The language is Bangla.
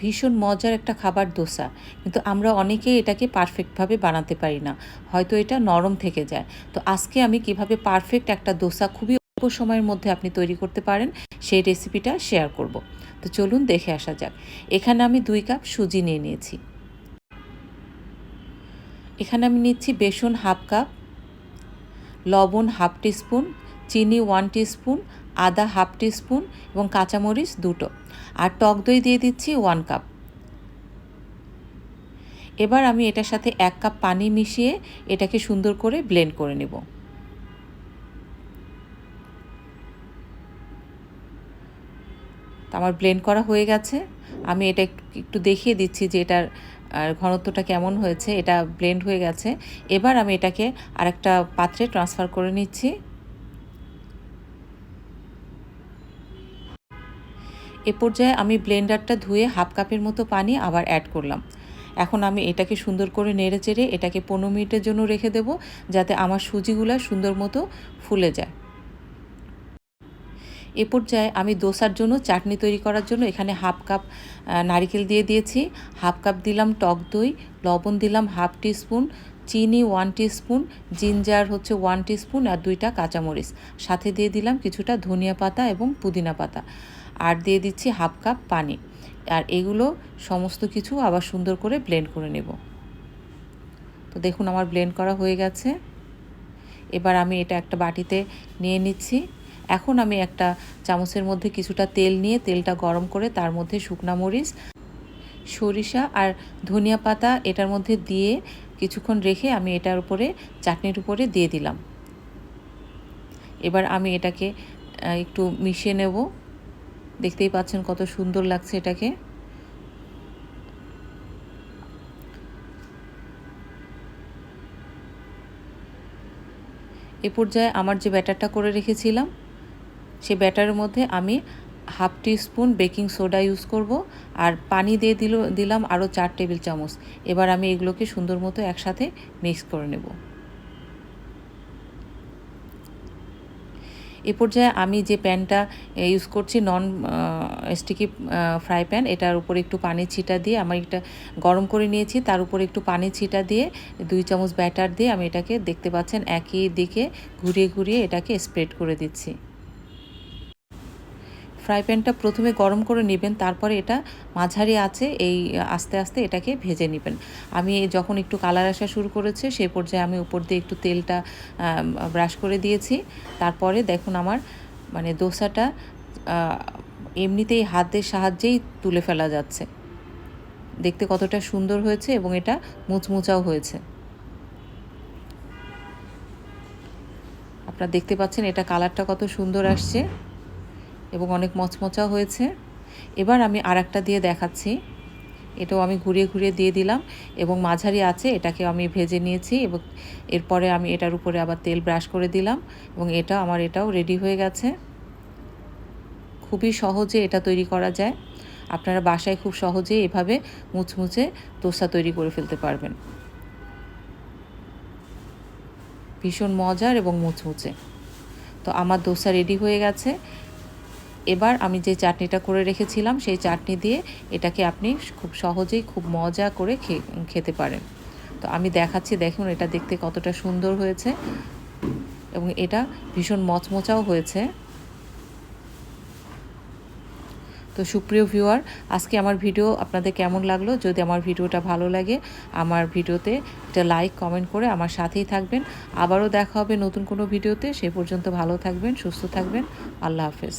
ভীষণ মজার একটা খাবার দোসা। কিন্তু আমরা অনেকেই এটাকে পারফেক্টভাবে বানাতে পারি না। হয়তো এটা নরম থেকে যায়। তো আজকে আমি কীভাবে পারফেক্ট একটা দোসা খুবই অল্প সময়ের মধ্যে আপনি তৈরি করতে পারেন, সেই রেসিপিটা শেয়ার করব। তো চলুন দেখে আসা যাক। এখানে আমি দুই কাপ সুজি নিয়ে নিয়েছি। এখানে আমি নিচ্ছি বেসন হাফ কাপ, লবণ হাফ টিস্পুন চিনি ওয়ান টিস্পুন আদা হাফ টিস্পুন এবং কাঁচামরিচ দুটো। আর টক দই দিয়ে দিচ্ছি ওয়ান কাপ। এবার আমি এটার সাথে এক কাপ পানি মিশিয়ে এটাকে সুন্দর করে ব্লেন্ড করে নেব। আমার ব্লেন্ড করা হয়ে গেছে। আমি এটা একটু দেখিয়ে দিচ্ছি যে এটার ঘনত্বটা কেমন হয়েছে। এটা ব্লেন্ড হয়ে গেছে। এবার আমি এটাকে আরেকটা পাত্রে ট্রান্সফার করে নিচ্ছি। এ পর্যায়ে আমি ব্লেন্ডারটা ধুয়ে হাফ কাপের মতো পানি আবার অ্যাড করলাম। এখন আমি এটাকে সুন্দর করে নেড়ে চেড়ে এটাকে পনেরো মিনিটের জন্য রেখে দেবো যাতে আমার সুজিগুলো সুন্দর মতো ফুলে যায়। এ পর্যায়ে আমি দোসার জন্য চাটনি তৈরি করার জন্য এখানে হাফ কাপ নারিকেল দিয়ে দিয়েছি। হাফ কাপ দিলাম টক দই, লবণ দিলাম হাফ টিস্পুন চিনি ওয়ান টিস্পুন জিঞ্জার হচ্ছে ওয়ান টিস্পুন আর দুইটা কাঁচামরিচ। সাথে দিয়ে দিলাম কিছুটা ধনিয়া পাতা এবং পুদিনা পাতা। আর দিয়ে দিচ্ছি হাফ কাপ পানি। আর এগুলো সমস্ত কিছু আবার সুন্দর করে ব্লেন্ড করে নেব। তো দেখুন আমার ব্লেন্ড করা হয়ে গেছে। এবার আমি এটা একটা বাটিতে নিয়ে নিচ্ছি। এখন আমি একটা চামচের মধ্যে কিছুটা তেল নিয়ে তেলটা গরম করে তার মধ্যে শুকনা মরিচ, সরিষা আর ধনিয়া পাতা এটার মধ্যে দিয়ে কিছুক্ষণ রেখে আমি এটার উপরে, চাটনির উপরে দিয়ে দিলাম। এবার আমি এটাকে একটু মিশিয়ে নেব। দেখতেই পাচ্ছেন কত সুন্দর লাগছে এটাকে। এ পর্যায়ে আমার যে ব্যাটারটা করে রেখেছিলাম, সে ব্যাটারের মধ্যে আমি half teaspoon baking soda use করব আর পানি দিয়ে দিল, দিলাম আরও চার টেবিল চামচ। এবার আমি এগুলোকে সুন্দর মতো একসাথে মিক্স করে নেব। এ পর্যায়ে আমি যে প্যানটা ইউজ করছি নন স্টিকি ফ্রাই প্যান, এটার উপরে একটু পানি ছিটা দিয়ে আমার এটা গরম করে নিয়েছি। তার উপরে একটু পানি ছিটা দিয়ে দুই চামচ ব্যাটার দিয়ে আমি এটাকে দেখতে পাচ্ছেন একই দিকে ঘুরিয়ে ঘুরিয়ে এটাকে স্প্রেড করে দিচ্ছি। ফ্রাই প্যানটা প্রথমে গরম করে নেবেন, তারপরে এটা মাঝারি আছে এই আস্তে আস্তে এটাকে ভেজে নেবেন। আমি যখন একটু কালার আসা শুরু করেছে সেই পর্যায়ে আমি উপর দিয়ে একটু তেলটা ব্রাশ করে দিয়েছি। তারপরে দেখুন আমার মানে দোসাটা এমনিতেই হাতের সাহায্যেই তুলে ফেলা যাচ্ছে। দেখতে কতটা সুন্দর হয়েছে এবং এটা মুচমুচাও হয়েছে। আপনারা দেখতে পাচ্ছেন এটা কালারটা কত সুন্দর আসছে। এবং অনেক মচমচা হয়েছে। এবার আমি আর দিয়ে দেখাচ্ছি। এটাও আমি ঘুরিয়ে ঘুরিয়ে দিয়ে দিলাম এবং মাঝারি আছে এটাকে আমি ভেজে নিয়েছি এবং এরপরে আমি এটার উপরে আবার তেল ব্রাশ করে দিলাম এবং এটা আমার এটাও রেডি হয়ে গেছে। খুবই সহজে এটা তৈরি করা যায়। আপনারা বাসায় খুব সহজে এভাবে মুচমুচে দোসা তৈরি করে ফেলতে পারবেন। ভীষণ মজার এবং মুচমুচে। তো আমার দোসা রেডি হয়ে গেছে। এবার আমি যে চাটনিটা করে রেখেছিলাম, সেই চাটনি দিয়ে এটাকে আপনি খুব সহজেই খুব মজা করে খেতে পারেন। তো আমি দেখাচ্ছি, দেখুন এটা দেখতে কতটা সুন্দর হয়েছে এবং এটা ভীষণ মচমচাও হয়েছে। তো সুপ্রিয় ভিউয়ার, আজকে আমার ভিডিও আপনাদের কেমন লাগল? যদি আমার ভিডিওটা ভালো লাগে, আমার ভিডিওতে একটা লাইক, কমেন্ট করে আমার সাথেই থাকবেন। আবারও দেখা হবে নতুন কোনো ভিডিওতে। সে পর্যন্ত ভালো থাকবেন, সুস্থ থাকবেন। আল্লাহ হাফেজ।